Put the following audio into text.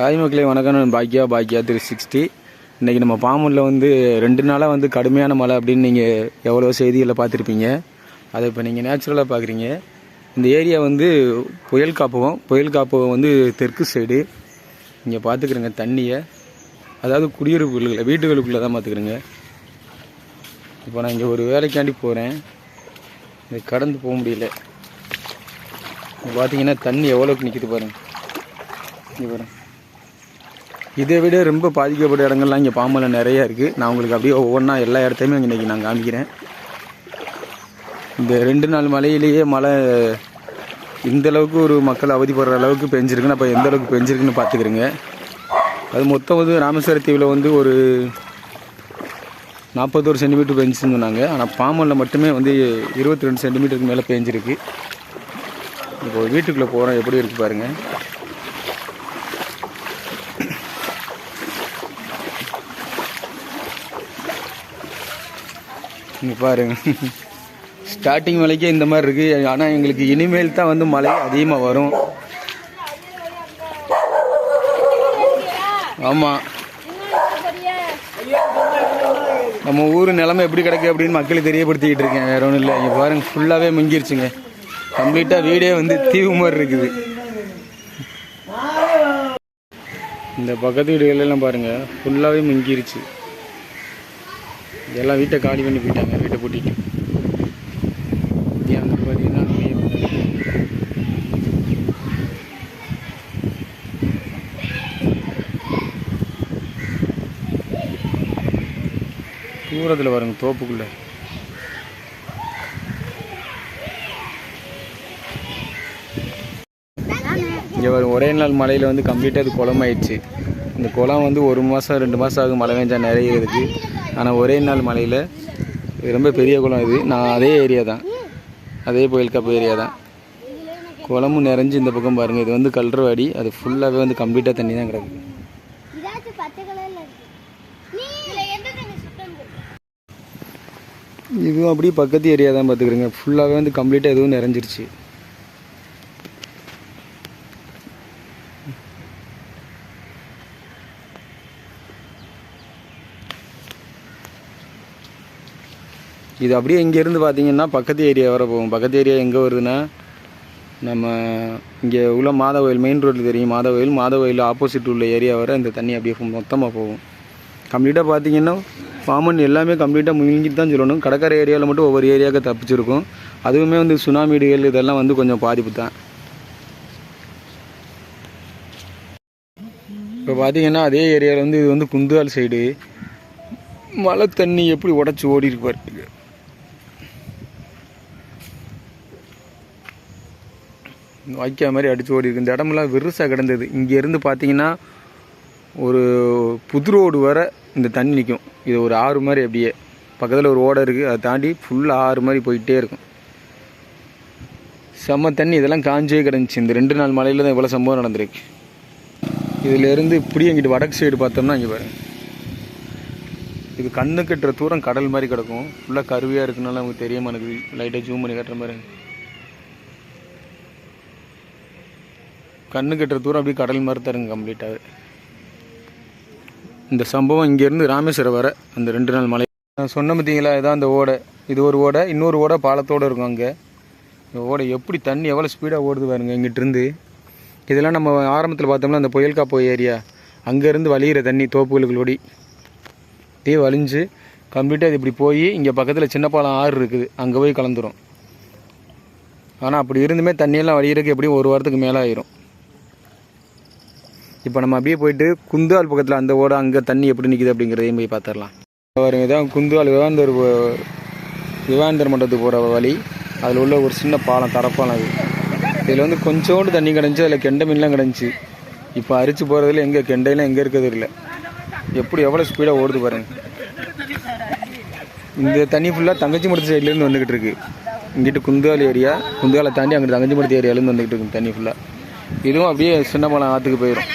Hi மக்களே வணக்கம். நான் பாக்கியா பாக்கியா த்ரீ சிக்ஸ்டி இன்றைக்கி நம்ம பாமூரில் வந்து ரெண்டு நாளாக வந்து கடுமையான மழை அப்படின்னு நீங்கள் எவ்வளோ செய்திகளில் பார்த்துருப்பீங்க. அதை இப்போ நீங்கள் நேச்சுரலாக பார்க்குறீங்க. இந்த ஏரியா வந்து புயல் காப்பகம் புயல் காப்பகம் வந்து தெற்கு சைடு இங்கே பார்த்துக்கிறேங்க தண்ணியை. அதாவது குடியிருப்புகளுக்குள்ள வீட்டுகளுக்குள்ளே தான் பார்த்துக்கிறேங்க. இப்போ நான் இங்கே ஒரு வேலைக்காண்டி போகிறேன் இது கடந்து போக முடியல. பார்த்தீங்கன்னா தண்ணி எவ்வளோக்கு நிற்கிது பாருங்கள் இங்கே பாருங்கள் இதை விட ரொம்ப பாதிக்கப்பட்ட இடங்கள்லாம் இங்கே பாம்பனில் நிறையா இருக்குது நான் உங்களுக்கு அப்படியே ஒவ்வொன்றா எல்லா இடத்தையுமே இன்றைக்கி நான் காமிக்கிறேன். இந்த ரெண்டு நாள் மழையிலேயே மழை இந்த அளவுக்கு ஒரு மக்கள் அவதிப்படுற அளவுக்கு பெஞ்சிருக்குன்னு அப்போ எந்த அளவுக்கு பெஞ்சிருக்குன்னு பார்த்துக்கிறேங்க. அது மொத்தம் வந்து ராமேஸ்வர தீவில் வந்து ஒரு நாற்பத்தோரு சென்டிமீட்டர் பெஞ்சுன்னு சொன்னாங்க. ஆனால் பாம்பனில் மட்டுமே வந்து இருபத்தி ரெண்டு சென்டிமீட்டருக்கு மேலே பெஞ்சிருக்கு. இப்போ வீட்டுக்குள்ளே போகிறோம் எப்படி இருக்குது பாருங்கள் இங்கே பாருங்க. ஸ்டார்டிங் மலைக்கே இந்த மாதிரி இருக்கு. ஆனால் எங்களுக்கு இனிமேல் தான் வந்து மழை அதிகமாக வரும். ஆமாம் நம்ம ஊர் நிலமை எப்படி கிடக்கு அப்படின்னு மக்களுக்கு தெரியப்படுத்திக்கிட்டு இருக்கேன். வேற ஒன்றும் இல்லை. இங்கே பாருங்க ஃபுல்லாகவே முங்கிருச்சுங்க கம்ப்ளீட்டாக வீடே வந்து தீவு மாதிரி இருக்குது. இந்த பக்கத்து வீடுகளெல்லாம் பாருங்கள் ஃபுல்லாகவே முங்கிருச்சு எல்லாம் வீட்டை காலி பண்ணி போயிட்டாங்க வீட்டை பூட்டிட்டு. அங்கே பார்த்தீங்கன்னா தூரத்தில் பாருங்க தோப்புக்குள்ள. இங்கே ஒரே நாள் மழையில் வந்து கம்ப்ளீட்டாக அது குளம் ஆயிடுச்சு இந்த குளம் வந்து ஒரு மாதம் ரெண்டு மாதம் ஆகும் மழை பெஞ்சா நிறைய இருக்குது ஆனால் ஒரே நாள் மழையில் ரொம்ப பெரிய குளம் இது. நான் அதே ஏரியா தான். அதே புயல் காப்பு ஏரியா தான். குளமும் நிறைஞ்சு இந்த பக்கம் பாருங்கள் இது வந்து கல்றவாடி அது ஃபுல்லாகவே வந்து கம்ப்ளீட்டாக தண்ணி தான் கிடக்கு. இதாச்சும் பச்சை கலர்ல இருக்கு. நீ இதுல எந்த தண்ணி சுத்தம் இருக்கு? இதுவும் அப்படியே பக்கத்து ஏரியா தான் பார்த்துக்கிறேங்க ஃபுல்லாகவே வந்து கம்ப்ளீட்டாக எதுவும் நிறைஞ்சிருச்சு. இது அப்படியே இங்கேருந்து பார்த்தீங்கன்னா பக்கத்து ஏரியா வர போகும். பக்கத்து ஏரியா எங்கே வருதுன்னா நம்ம இங்கே உள்ள மாதவயில் மெயின் ரோட்டில் தெரியும் மாதவயில். மாதவயில் ஆப்போசிட் உள்ள ஏரியா வர இந்த தண்ணி அப்படியே மொத்தமாக போகும். கம்ப்ளீட்டாக பார்த்தீங்கன்னா பாமன் எல்லாமே கம்ப்ளீட்டாக முங்கிட்டு தான் சொல்லணும். கடற்கரை ஏரியாவில் மட்டும் ஒவ்வொரு ஏரியாவுக்கு தப்பிச்சிருக்கும். அதுவுமே வந்து சுனாமிடுகள் இதெல்லாம் வந்து கொஞ்சம் பாதிப்பு தான். இப்போ பார்த்தீங்கன்னா அதே ஏரியாவில் வந்து இது வந்து குந்துவால் சைடு மழை தண்ணி எப்படி உடச்சி ஓடி இருக்கு பாருங்க வாய்க்கா மாதிரி அடித்து ஓடி இருக்கு இந்த இடமெல்லாம் வெறுசாக கிடந்தது. இங்கேருந்து பார்த்தீங்கன்னா ஒரு புது ரோடு வர இந்த தண்ணி நிற்கும் இது ஒரு ஆறு மாதிரி அப்படியே. பக்கத்தில் ஒரு ஓடை இருக்குது அதை தாண்டி ஃபுல்லாக ஆறு மாதிரி போயிட்டே இருக்கும். செம்ம தண்ணி. இதெல்லாம் காஞ்சே கிடந்துச்சு. இந்த ரெண்டு நாள் மலையில் தான் இவ்வளோ சம்பவம் நடந்திருக்கு. இதிலேருந்து இப்படி எங்கிட்டு வடக்கு சைடு பார்த்தோம்னா இங்கே பாருங்கள் இது கண்ணு கட்டுற தூரம் கடல் மாதிரி கிடக்கும். ஃபுல்லாக கருவியாக இருக்குனால நமக்கு தெரிய மாட்டேங்குது லைட்டாக ஜூம் பண்ணி கட்டுற மாதிரி கண்ணு கட்டுற தூரம் அப்படியே கடல் மாதிரி தருங்க கம்ப்ளீட்டாகவே இந்த சம்பவம் இங்கேருந்து ராமேஸ்வரம் வர அந்த ரெண்டு நாள் மலை. நான் சொன்ன பார்த்தீங்களா இதான் அந்த ஓடை. இது ஒரு ஓடை இன்னொரு ஓடை பாலத்தோடு இருக்கும் அங்கே. இந்த ஓடை எப்படி தண்ணி எவ்வளோ ஸ்பீடாக ஓடுது பாருங்க இங்கிட்டிருந்து இதெல்லாம் நம்ம ஆரம்பத்தில் பார்த்தோம்னா அந்த புயல் காப்போ ஏரியா அங்கேருந்து வழியிற தண்ணி தோப்புகளுக்குள்ளோடி இதே வலிஞ்சு கம்ப்ளீட்டாக இது இப்படி போய் இங்கே பக்கத்தில் சின்ன பாலம் ஆறு இருக்குது. அங்கே போய் கலந்துரும். ஆனால் அப்படி இருந்துமே தண்ணியெல்லாம் வழியிறதுக்கு எப்படியும் ஒரு வாரத்துக்கு மேலே ஆயிரும். இப்போ நம்ம அப்படியே போயிட்டு குந்தால் பக்கத்தில் அந்த ஓட அங்கே தண்ணி எப்படி நிற்கிது அப்படிங்கிறதையும் போய் பார்த்துடலாம் பாருங்க இதான் குந்தால் விவாந்தர் விவாந்தர் மண்டபத்துக்கு போகிற வழி. அதில் உள்ள ஒரு சின்ன பாலம் தரப்பாலம் அது. இதில் வந்து கொஞ்சோண்டு தண்ணி கிடந்துச்சு அதில் கெண்டை மீன்லாம் கிடந்துச்சு இப்போ அரிச்சு போகிறதுல எங்கே கெண்டையெல்லாம் எங்கே இருக்கிறது இல்லை. எப்படி எவ்வளோ ஸ்பீடாக ஓடுது பாருங்க. இந்த தண்ணி ஃபுல்லாக தங்கச்சி மடத்து சைட்லேருந்து வந்துக்கிட்டு இருக்கு. இங்கிட்டு குந்தால் ஏரியா குந்தாலை தாண்டி அங்கிட்டு தங்கச்சி மடத்து ஏரியாலேருந்து வந்துக்கிட்டு இருக்கு தண்ணி ஃபுல்லாக இதுவும் அப்படியே சின்ன பாலம் ஆற்றுக்கு போயிடும்